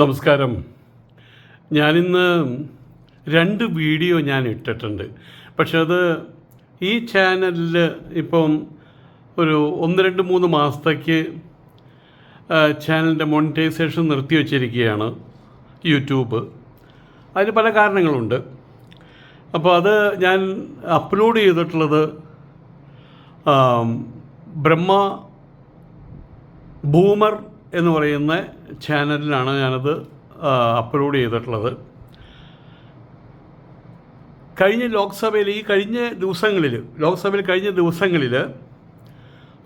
നമസ്കാരം. ഞാനിന്ന് രണ്ട് വീഡിയോ ഞാൻ ഇട്ടിട്ടുണ്ട്. പക്ഷെ അത് ഈ ചാനലിൽ ഇപ്പം ഒരു ഒന്ന് രണ്ട് മൂന്ന് മാസത്തേക്ക് ചാനലിന്റെ മോണിറ്റൈസേഷൻ നിർത്തി വച്ചിരിക്കുകയാണ് യൂട്യൂബ്. അതിന് പല കാരണങ്ങളുണ്ട്. അപ്പോൾ അത് ഞാൻ അപ്ലോഡ് ചെയ്തിട്ടുള്ളത് ബ്രഹ്മ ബൂമർ എന്ന് പറയുന്ന ചാനലിലാണ് ഞാനത് അപ്ലോഡ് ചെയ്തിട്ടുള്ളത്. കഴിഞ്ഞ ലോക്സഭയിൽ ഈ കഴിഞ്ഞ ദിവസങ്ങളിൽ ലോക്സഭയിൽ കഴിഞ്ഞ ദിവസങ്ങളിൽ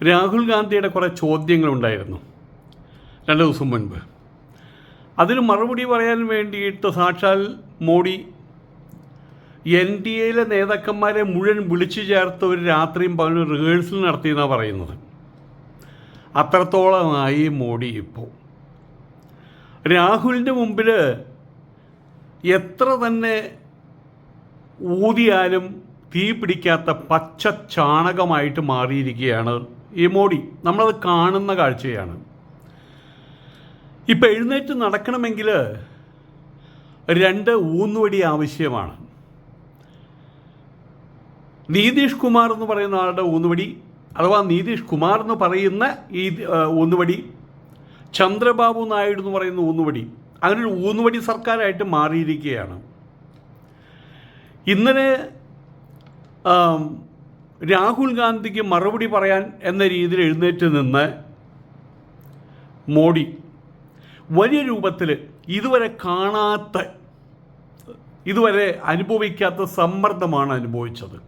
രാഹുൽ ഗാന്ധിയുടെ കുറേ ചോദ്യങ്ങളുണ്ടായിരുന്നു രണ്ട് ദിവസം മുൻപ്. അതിന് മറുപടി പറയാൻ വേണ്ടിയിട്ട് സാക്ഷാൽ മോഡി എൻ ഡി എയിലെ നേതാക്കന്മാരെ മുഴുവൻ വിളിച്ചു ചേർത്ത് ഒരു രാത്രിയും പകലും റിഹേഴ്സൽ നടത്തിയെന്നാണ് പറയുന്നത്. അത്രത്തോളമായി മോഡി ഇപ്പോൾ രാഹുലിന്റെ മുമ്പിൽ എത്ര തന്നെ ഊതിയാലും തീ പിടിക്കാത്ത പച്ച ചാണകമായിട്ട് മാറിയിരിക്കുകയാണ് ഈ മോഡി. നമ്മളത് കാണുന്ന കാഴ്ചയാണ്. ഇപ്പം എഴുന്നേറ്റ് നടക്കണമെങ്കിൽ രണ്ട് ഊന്നുവടി ആവശ്യമാണ്. നീതീഷ് കുമാർ എന്ന് പറയുന്ന ആളുടെ ഊന്നുവടി അഥവാ നിതീഷ് കുമാർ എന്ന് പറയുന്ന ഈ ഊന്നുവടി ചന്ദ്രബാബു നായിഡു എന്ന് പറയുന്ന ഊന്നുവടി അങ്ങനെ ഒരു ഊന്നുവടി സർക്കാരായിട്ട് മാറിയിരിക്കുകയാണ്. ഇന്നലെ രാഹുൽ ഗാന്ധിക്ക് മറുപടി പറയാൻ എന്ന രീതിയിൽ എഴുന്നേറ്റ് നിന്ന് മോഡി വലിയ രൂപത്തിൽ ഇതുവരെ കാണാത്ത ഇതുവരെ അനുഭവിക്കാത്ത സമ്മർദ്ദമാണ് അനുഭവിച്ചത്.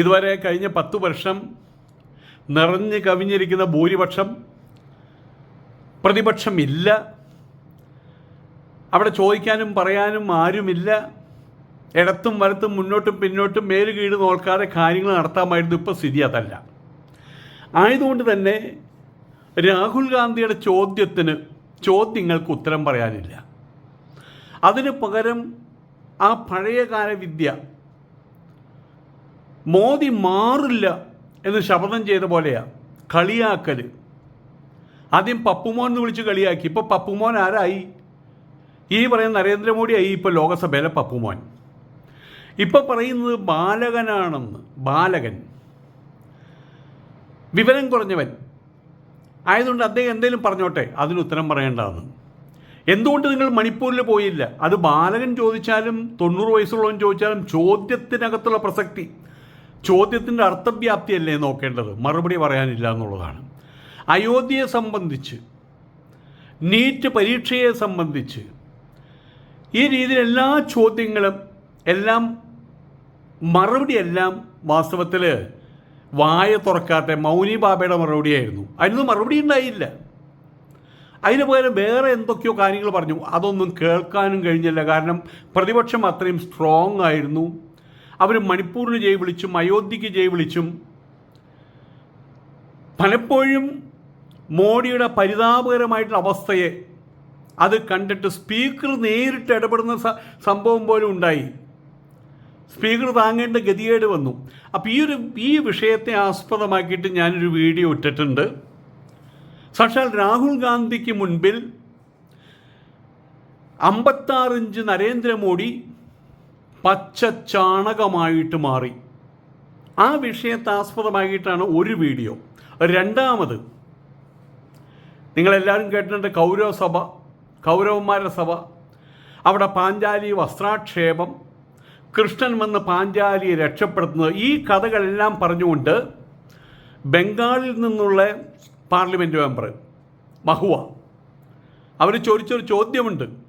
ഇതുവരെ കഴിഞ്ഞ പത്ത് വർഷം നിറഞ്ഞു കവിഞ്ഞിരിക്കുന്ന ഭൂരിപക്ഷം പ്രതിപക്ഷമില്ല. അവിടെ ചോദിക്കാനും പറയാനും ആരുമില്ല. ഇടത്തും വലത്തും മുന്നോട്ടും പിന്നോട്ടും മേൽ കീഴ് നോക്കാതെ കാര്യങ്ങൾ നടത്താമായിരുന്നു ഇപ്പോൾ സ്ഥിതി അതല്ല. ആയതുകൊണ്ട് തന്നെ രാഹുൽ ഗാന്ധിയുടെ ചോദ്യത്തിന് ചോദ്യങ്ങൾക്ക് ഉത്തരം പറയാനില്ല. അതിന് പകരം ആ പഴയകാല വിദ്യ മോദി മാറില്ല എന്ന് ശപഥം ചെയ്ത പോലെയാണ് കളിയാക്കൽ ആദ്യം പപ്പുമോൻ എന്ന് വിളിച്ച് കളിയാക്കി. ഇപ്പോൾ പപ്പുമോൻ ആരായി? ഈ പറയുന്ന നരേന്ദ്രമോദിയായി ഇപ്പോൾ ലോകസഭയിലെ പപ്പുമോൻ. ഇപ്പോൾ പറയുന്നത് ബാലകനാണെന്ന് ബാലകൻ. വിവരം കുറഞ്ഞവൻ. ആയതുകൊണ്ട് അദ്ദേഹം എന്തെങ്കിലും പറഞ്ഞോട്ടെ അതിന് ഉത്തരം പറയേണ്ടതെന്ന് എന്തുകൊണ്ട് നിങ്ങൾ മണിപ്പൂരിൽ പോയില്ല? അത് ബാലകൻ ചോദിച്ചാലും തൊണ്ണൂറ് വയസ്സുള്ളവൻ ചോദിച്ചാലും ചോദ്യത്തിനകത്തുള്ള പ്രസക്തി. ചോദ്യത്തിന്റെ അർത്ഥവ്യാപ്തിയല്ലേ നോക്കേണ്ടത്? മറുപടി പറയാനില്ല എന്നുള്ളതാണ്. അയോധ്യയെ സംബന്ധിച്ച് നീറ്റ് പരീക്ഷയെ സംബന്ധിച്ച് ഈ രീതിയിൽ എല്ലാ ചോദ്യങ്ങളും എല്ലാം മറുപടിയെല്ലാം വാസ്തവത്തിൽ വായ തുറക്കാത്ത മൗനി ബാബയുടെ മറുപടിയായിരുന്നു. അതിനൊന്നും മറുപടി ഉണ്ടായില്ല. അതിന് പകരം വേറെ എന്തൊക്കെയോ കാര്യങ്ങൾ പറഞ്ഞു. അതൊന്നും കേൾക്കാനും കഴിഞ്ഞില്ല. കാരണം പ്രതിപക്ഷം അത്രയും സ്ട്രോങ് ആയിരുന്നു. അവർ മണിപ്പൂരിന് ജയ് വിളിച്ചും അയോധ്യയ്ക്ക് ജയ് വിളിച്ചും. പലപ്പോഴും മോഡിയുടെ പരിതാപകരമായിട്ടുള്ള അവസ്ഥയെ അത് കണ്ടിട്ട് സ്പീക്കർ നേരിട്ട് ഇടപെടുന്ന സംഭവം പോലും ഉണ്ടായി. സ്പീക്കർ താങ്ങേണ്ട ഗതികേട് വന്നു. അപ്പോൾ ഈ ഒരു ഈ വിഷയത്തെ ആസ്പദമാക്കിയിട്ട് ഞാനൊരു വീഡിയോ ഇട്ടിട്ടുണ്ട്. സാക്ഷാൽ രാഹുൽ ഗാന്ധിക്ക് മുൻപിൽ അമ്പത്താറിഞ്ച് നരേന്ദ്രമോദി പച്ച ചാണകമായിട്ട് മാറി. ആ വിഷയത്തെ ആസ്പദമാക്കിയിട്ടാണ് ഒരു വീഡിയോ. രണ്ടാമത് നിങ്ങളെല്ലാവരും കേട്ടിട്ടുണ്ട് കൗരവ സഭ കൗരവന്മാരുടെ സഭ. അവിടെ പാഞ്ചാലി വസ്ത്രാക്ഷേപം കൃഷ്ണൻ വന്ന് പാഞ്ചാലിയെ രക്ഷപ്പെടുത്തുന്നത്. ഈ കഥകളെല്ലാം പറഞ്ഞുകൊണ്ട് ബംഗാളിൽ നിന്നുള്ള പാർലമെന്റ് മെമ്പർ മഹുവ അവർ ചോദിച്ചൊരു ചോദ്യമുണ്ട്.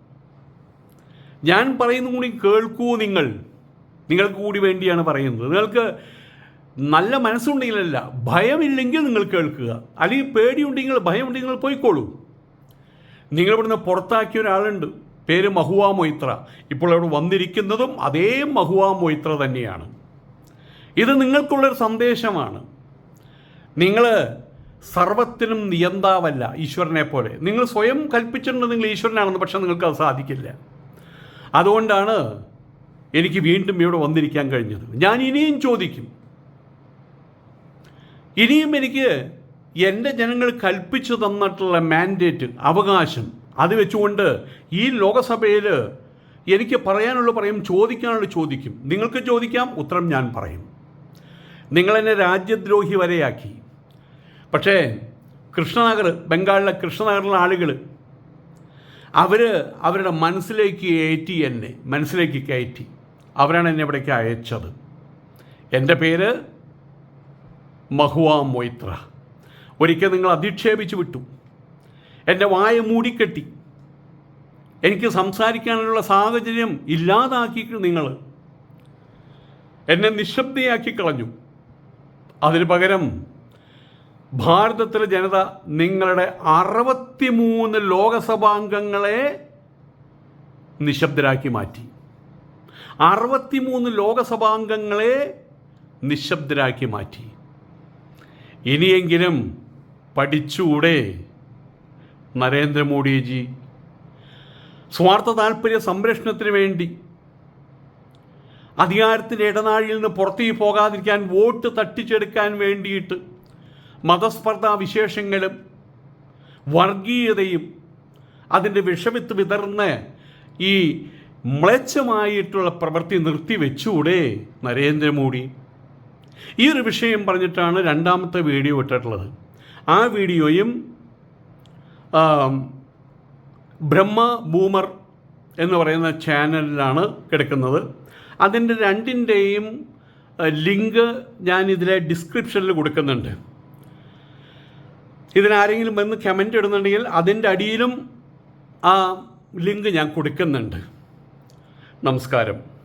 ഞാൻ പറയുന്ന കൂടി കേൾക്കൂ നിങ്ങൾ. നിങ്ങൾക്ക് കൂടി വേണ്ടിയാണ് പറയുന്നത്. നിങ്ങൾക്ക് നല്ല മനസ്സുണ്ടെങ്കിലല്ല ഭയമില്ലെങ്കിൽ നിങ്ങൾ കേൾക്കുക. അല്ലെങ്കിൽ പേടിയുണ്ടെങ്കിൽ ഭയമുണ്ടെങ്കിൽ നിങ്ങൾ പോയിക്കോളൂ. നിങ്ങൾ ഇവിടുന്ന് പുറത്താക്കിയ ഒരാളുണ്ട്. പേര് മഹുവ മൊയ്ത്ര. ഇപ്പോൾ അവിടെ വന്നിരിക്കുന്നതും അതേ മഹുവ മൊയ്ത്ര തന്നെയാണ്. ഇത് നിങ്ങൾക്കുള്ളൊരു സന്ദേശമാണ്. നിങ്ങൾ സർവത്തിനും നിയന്താവല്ല ഈശ്വരനെ പോലെ. നിങ്ങൾ സ്വയം കൽപ്പിച്ചിട്ടുണ്ട് നിങ്ങൾ ഈശ്വരനാണെന്ന് പക്ഷേ നിങ്ങൾക്ക് അത് സാധിക്കില്ല. അതുകൊണ്ടാണ് എനിക്ക് വീണ്ടും ഇവിടെ വന്നിരിക്കാൻ കഴിഞ്ഞത്. ഞാൻ ഇനിയും ചോദിക്കും. ഇനിയും എനിക്ക് എന്റെ ജനങ്ങൾ കൽപ്പിച്ചു തന്നിട്ടുള്ള മാൻഡേറ്റ് അവകാശം അത് വെച്ചുകൊണ്ട് ഈ ലോകസഭയിൽ എനിക്ക് പറയാനുള്ള പറയും ചോദിക്കാനുള്ള ചോദിക്കും. നിങ്ങൾക്ക് ചോദിക്കാം ഉത്തരം ഞാൻ പറയും. നിങ്ങളെന്നെ രാജ്യദ്രോഹി വരെയാക്കി. പക്ഷേ കൃഷ്ണനഗർ ബംഗാളിലെ കൃഷ്ണനഗറിലെ ആളുകൾ അവർ അവരുടെ മനസ്സിലേക്ക് ഏറ്റി എന്നെ മനസ്സിലേക്ക് കയറ്റി. അവരാണ് എന്നെ ഇവിടേക്ക് അയച്ചത്. എന്റെ പേര് മഹുവ മൊയ്ത്ര. ഒരിക്കൽ നിങ്ങൾ അധിക്ഷേപിച്ചു വിട്ടു. എന്റെ വായ മൂടിക്കെട്ടി. എനിക്ക് സംസാരിക്കാനുള്ള സാഹചര്യം ഇല്ലാതാക്കി നിങ്ങൾ എന്നെ നിശബ്ദയാക്കി കളഞ്ഞു. അതിന് പകരം ഭാരതത്തിലെ ജനത നിങ്ങളുടെ അറുപത്തിമൂന്ന് ലോകസഭാംഗങ്ങളെ നിശബ്ദരാക്കി മാറ്റി. അറുപത്തിമൂന്ന് ലോകസഭാംഗങ്ങളെ നിശബ്ദരാക്കി മാറ്റി. ഇനിയെങ്കിലും പഠിച്ചുകൂടെ നരേന്ദ്രമോദിജി. സ്വാർത്ഥ താല്പര്യ സംരക്ഷണത്തിന് വേണ്ടി അധികാരത്തിന്റെ ഇടനാഴിയിൽ നിന്ന് പുറത്തേക്ക് പോകാതിരിക്കാൻ വോട്ട് തട്ടിച്ചെടുക്കാൻ വേണ്ടിയിട്ട് മതസ്പർദ്ധാ വിശേഷങ്ങളും വർഗീയതയും അതിന്റെ വിഷമിത്ത് വിതർന്ന് ഈ മ്ലേച്ഛമായിട്ടുള്ള പ്രവൃത്തി നിർത്തിവെച്ചൂടെ നരേന്ദ്രമോദി. ഈ ഒരു വിഷയം പറഞ്ഞിട്ടാണ് രണ്ടാമത്തെ വീഡിയോ ഇട്ടിട്ടുള്ളത്. ആ വീഡിയോയും ബ്രഹ്മ ബൂമർ എന്ന് പറയുന്ന ചാനലിലാണ് കിടക്കുന്നത്. അതിന്റെ രണ്ടിന്റെയും ലിങ്ക് ഞാൻ ഇതിലെ ഡിസ്ക്രിപ്ഷനിൽ കൊടുക്കുന്നുണ്ട്. ഇതിനാരെങ്കിലും വന്ന് കമന്റ് ഇടുന്നുണ്ടെങ്കിൽ അതിന്റെ അടിയിലും ആ ലിങ്ക് ഞാൻ കൊടുക്കുന്നുണ്ട്. നമസ്കാരം.